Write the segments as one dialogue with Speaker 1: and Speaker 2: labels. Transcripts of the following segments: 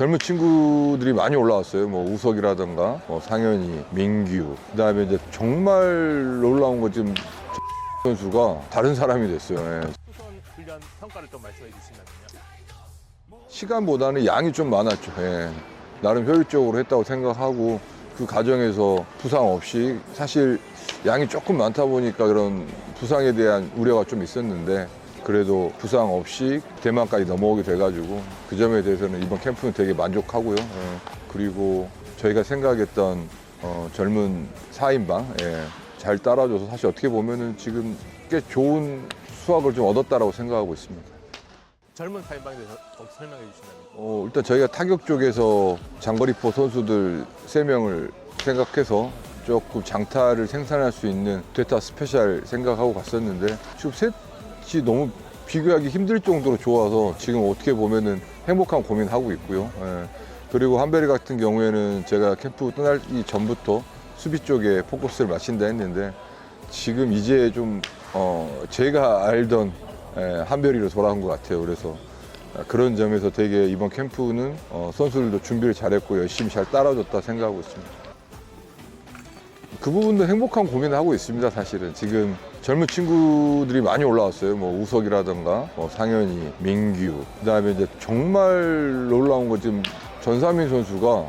Speaker 1: 젊은 친구들이 많이 올라왔어요. 뭐 우석이라던가 뭐 상현이, 민규. 그다음에 이제 정말 놀라운 거 지금 선수가 다른 사람이 됐어요. 예.
Speaker 2: 후선 훈련 평가를 좀 말씀해 주신다면요.
Speaker 1: 시간보다는 양이 좀 많았죠. 예. 나름 효율적으로 했다고 생각하고 그 과정에서 부상 없이 사실 양이 조금 많다 보니까 그런 부상에 대한 우려가 좀 있었는데 그래도 부상 없이 대만까지 넘어오게 돼가지고 그 점에 대해서는 이번 캠프는 되게 만족하고요. 예. 그리고 저희가 생각했던 어, 젊은 4인방 예. 잘 따라줘서 사실 어떻게 보면은 지금 꽤 좋은 수확을 좀 얻었다라고 생각하고 있습니다.
Speaker 2: 젊은 사인방에 대해서 좀 설명해 주신다면요.
Speaker 1: 어, 일단 저희가 타격 쪽에서 장거리포 선수들 세명을 생각해서 조금 장타를 생산할 수 있는 데타 스페셜 생각하고 갔었는데 지금 셋 이 너무 비교하기 힘들 정도로 좋아서 지금 어떻게 보면은 행복한 고민하고 있고요. 예. 그리고 한베리 같은 경우에는 제가 캠프 떠나기 전부터 수비 쪽에 포커스를 맞춘다 했는데 지금 이제 좀 어, 제가 알던 예, 한별이로 돌아온 것 같아요. 그래서 그런 점에서 되게 이번 캠프는 어, 선수들도 준비를 잘했고 열심히 잘 따라줬다 생각하고 있습니다. 그 부분도 행복한 고민을 하고 있습니다. 사실은 지금 젊은 친구들이 많이 올라왔어요. 뭐 우석이라던가 뭐 상현이, 민규. 그다음에 이제 정말 놀라운 거 지금 전사민 선수가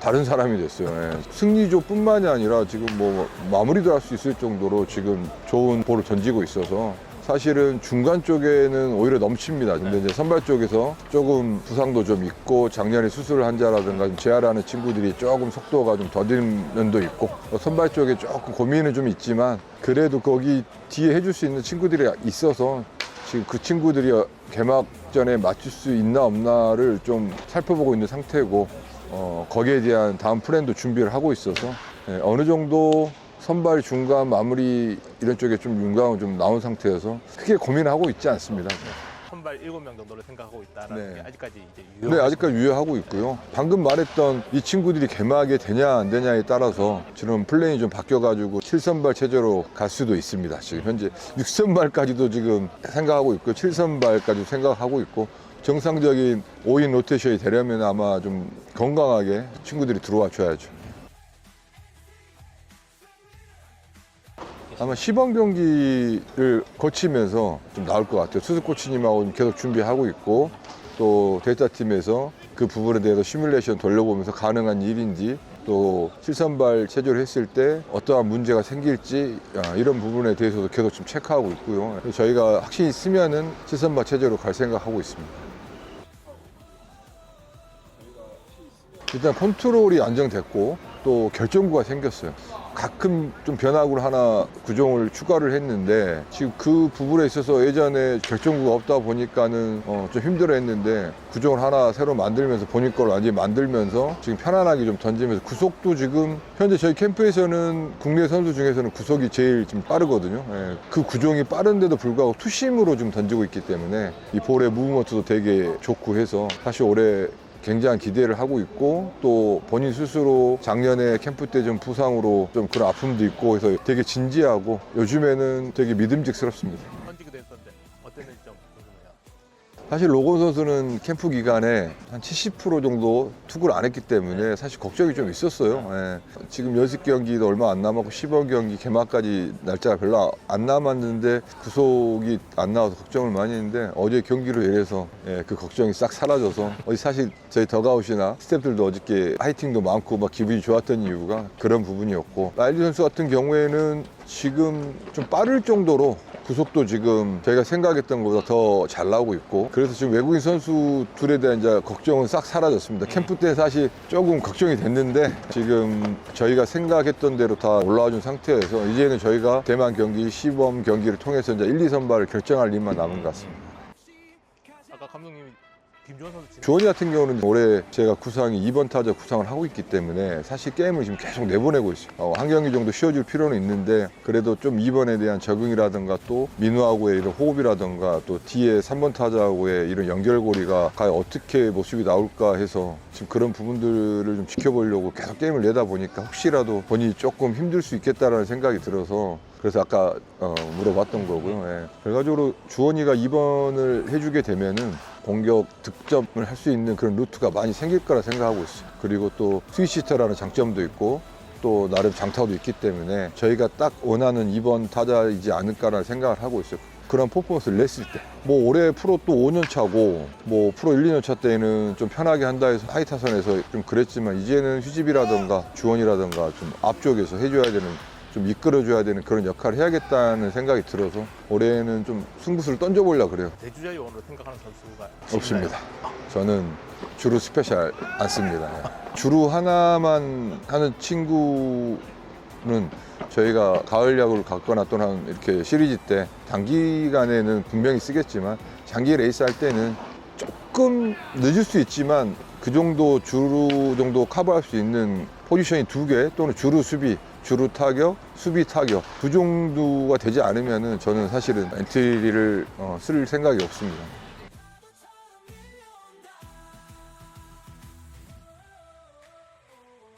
Speaker 1: 다른 사람이 됐어요. 예. 승리조뿐만이 아니라 지금 뭐 마무리도 할 수 있을 정도로 지금 좋은 볼을 던지고 있어서 사실은 중간 쪽에는 오히려 넘칩니다. 근데 이제 선발 쪽에서 조금 부상도 좀 있고 작년에 수술을 한 자라든가 좀 재활하는 친구들이 조금 속도가 좀 더딘 면도 있고 선발 쪽에 조금 고민은 좀 있지만 그래도 거기 뒤에 해줄 수 있는 친구들이 있어서 지금 그 친구들이 개막전에 맞출 수 있나 없나를 좀 살펴보고 있는 상태고 어, 거기에 대한 다음 플랜도 준비를 하고 있어서 예, 어느 정도 선발 중간 마무리 이런 쪽에 좀 윤곽은 좀 나온 상태여서 크게 고민하고 있지 않습니다.
Speaker 2: 선발 7명 정도를 생각하고 있다라는
Speaker 1: 네.
Speaker 2: 게 아직까지 이제
Speaker 1: 네,
Speaker 2: 유효하신
Speaker 1: 아직까지 유효하고 있고요. 방금 말했던 이 친구들이 개막에 되냐 안 되냐에 따라서 지금 플랜이 좀 바뀌어가지고 7선발 체제로 갈 수도 있습니다. 지금 현재 6선발까지도 지금 생각하고 있고 7선발까지 생각하고 있고 정상적인 5인 로테이션이 되려면 아마 좀 건강하게 친구들이 들어와 줘야죠. 아마 시범 경기를 거치면서 좀 나올 것 같아요. 수습 코치님하고 좀 계속 준비하고 있고 또 데이터 팀에서 그 부분에 대해서 시뮬레이션 돌려보면서 가능한 일인지 또 실선발 체조를 했을 때 어떠한 문제가 생길지 아, 이런 부분에 대해서도 계속 좀 체크하고 있고요. 저희가 확신이 있으면은 실선발 체제로 갈 생각하고 있습니다. 일단 컨트롤이 안정됐고 또 결정구가 생겼어요. 가끔 좀 변화구를 하나 구종을 추가를 했는데 지금 그 부분에 있어서 예전에 결정구가 없다 보니까는 어, 좀 힘들어 했는데 구종을 하나 새로 만들면서 본인 걸 완전히 만들면서 지금 편안하게 좀 던지면서 구속도 지금 현재 저희 캠프에서는 국내 선수 중에서는 구속이 제일 좀 빠르거든요. 예, 그 구종이 빠른데도 불구하고 투심으로 좀 던지고 있기 때문에 이 볼의 무브먼트도 되게 좋고 해서 사실 올해 굉장한 기대를 하고 있고 또 본인 스스로 작년에 캠프 때 좀 부상으로 좀 그런 아픔도 있고 해서 되게 진지하고 요즘에는 되게 믿음직스럽습니다. 사실 로건 선수는 캠프 기간에 한 70% 정도 투구를 안 했기 때문에 사실 걱정이 좀 있었어요. 예. 지금 연습 경기도 얼마 안 남았고 10월 경기 개막까지 날짜가 별로 안 남았는데 구속이 안 나와서 걱정을 많이 했는데 어제 경기로 인해서 예, 그 걱정이 싹 사라져서 어제 사실 저희 더가웃이나 스태프들도 어저께 하이팅도 많고 막 기분이 좋았던 이유가 그런 부분이었고 라일리 선수 같은 경우에는 지금 좀 빠를 정도로 구속도 지금 저희가 생각했던 것보다 더 잘 나오고 있고 그래서 지금 외국인 선수 둘에 대한 이제 걱정은 싹 사라졌습니다. 캠프 때 사실 조금 걱정이 됐는데 지금 저희가 생각했던 대로 다 올라와 준 상태에서 이제는 저희가 대만 경기 시범 경기를 통해서 이제 1, 2선발을 결정할 일만 남은 것 같습니다.
Speaker 2: 아까 감독님이
Speaker 1: 주원이 같은 경우는 올해 제가 구상이 2번 타자 구상을 하고 있기 때문에 사실 게임을 지금 계속 내보내고 있어요. 어, 한 경기 정도 쉬어줄 필요는 있는데 그래도 좀 2번에 대한 적응이라든가 또 민우하고의 이런 호흡이라든가 또 뒤에 3번 타자하고의 이런 연결고리가 과연 어떻게 모습이 나올까 해서 지금 그런 부분들을 좀 지켜보려고 계속 게임을 내다 보니까 혹시라도 본인이 조금 힘들 수 있겠다라는 생각이 들어서 그래서 아까 어, 물어봤던 거고요. 예. 결과적으로 주원이가 입원을 해주게 되면은 공격 득점을 할 수 있는 그런 루트가 많이 생길 거라 생각하고 있어요. 그리고 또 스위시터라는 장점도 있고 또 나름 장타도 있기 때문에 저희가 딱 원하는 이번 타자이지 않을까라는 생각을 하고 있어요. 그런 퍼포먼스를 냈을 때. 뭐 올해 프로 또 5년 차고 뭐 프로 1, 2년 차 때는 좀 편하게 한다 해서 하이 타선에서 좀 그랬지만 이제는 휴집이라던가 주원이라던가 좀 앞쪽에서 해줘야 되는 좀 이끌어줘야 되는 그런 역할을 해야겠다는 생각이 들어서 올해는 좀 승부수를 던져보려고 그래요.
Speaker 2: 대주자 요원으로 생각하는 선수가
Speaker 1: 없습니다. 저는 주루 스페셜 안 씁니다. 예. 주루 하나만 하는 친구는 저희가 가을 야구를 갔거나 또는 이렇게 시리즈 때 단기간에는 분명히 쓰겠지만 장기 레이스 할 때는 조금 늦을 수 있지만 그 정도 주루 정도 커버할 수 있는 포지션이 두 개 또는 주루 수비, 주루 타격, 수비 타격 그 정도가 되지 않으면은 저는 사실은 엔트리를 어, 쓸 생각이 없습니다.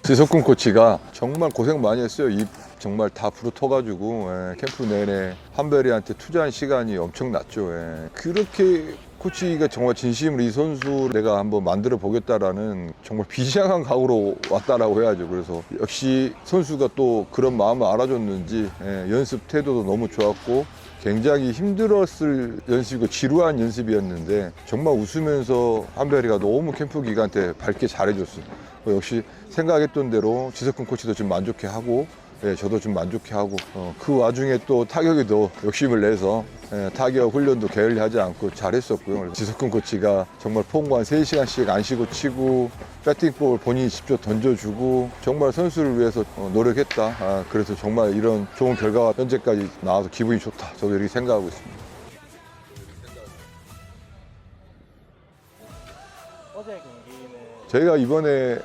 Speaker 1: 지석군 코치가 정말 고생 많이 했어요. 입 정말 다 부르터가지고 예, 캠프 내내 한별이한테 투자한 시간이 엄청났죠. 예. 그렇게 코치가 정말 진심으로 이 선수 내가 한번 만들어 보겠다라는 정말 비장한 각오로 왔다라고 해야죠. 그래서 역시 선수가 또 그런 마음을 알아줬는지 예, 연습 태도도 너무 좋았고 굉장히 힘들었을 연습이고 지루한 연습이었는데 정말 웃으면서 한별이가 너무 캠프 기간 때 밝게 잘해줬어요. 어, 역시 생각했던 대로 지석근 코치도 좀 만족해하고 예, 저도 좀 만족해하고 어, 그 와중에 또 타격에도 욕심을 내서 예, 타격 훈련도 게을리하지 않고 잘했었고요. 지석근 코치가 정말 폰고 한 3시간씩 안 쉬고 치고 배팅볼 본인이 직접 던져주고 정말 선수를 위해서 어, 노력했다. 아, 그래서 정말 이런 좋은 결과가 현재까지 나와서 기분이 좋다. 저도 이렇게 생각하고 있습니다.
Speaker 2: 어제 경기는
Speaker 1: 저희가 이번에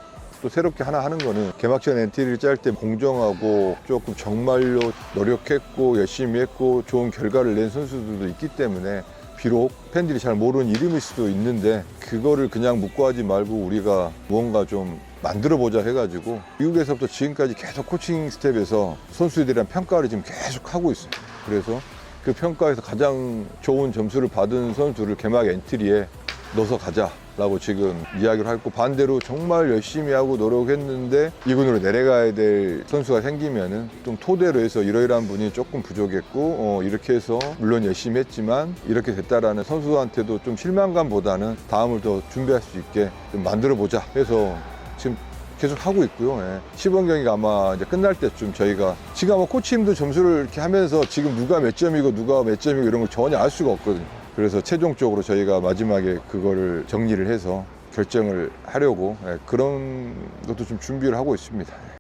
Speaker 1: 또 새롭게 하나 하는 거는 개막전 엔트리를 짤 때 공정하고 조금 정말로 노력했고 열심히 했고 좋은 결과를 낸 선수들도 있기 때문에 비록 팬들이 잘 모르는 이름일 수도 있는데 그거를 그냥 묵고하지 말고 우리가 무언가 좀 만들어 보자 해가지고 미국에서부터 지금까지 계속 코칭 스텝에서 선수들에 대한 평가를 지금 계속 하고 있어요. 그래서 그 평가에서 가장 좋은 점수를 받은 선수를 개막 엔트리에 넣어서 가자 라고 지금 이야기를 하고 반대로 정말 열심히 하고 노력했는데 이군으로 내려가야 될 선수가 생기면은 좀 토대로 해서 이러이러한 분이 조금 부족했고 어, 이렇게 해서 물론 열심히 했지만 이렇게 됐다라는 선수한테도 좀 실망감보다는 다음을 더 준비할 수 있게 좀 만들어 보자 해서 지금 계속 하고 있고요. 예. 시범 경기가 아마 이제 끝날 때쯤 저희가 지금 아마 코치님도 점수를 이렇게 하면서 지금 누가 몇 점이고 누가 몇 점이고 이런 걸 전혀 알 수가 없거든요. 그래서 최종적으로 저희가 마지막에 그거를 정리를 해서 결정을 하려고 예, 그런 것도 좀 준비를 하고 있습니다.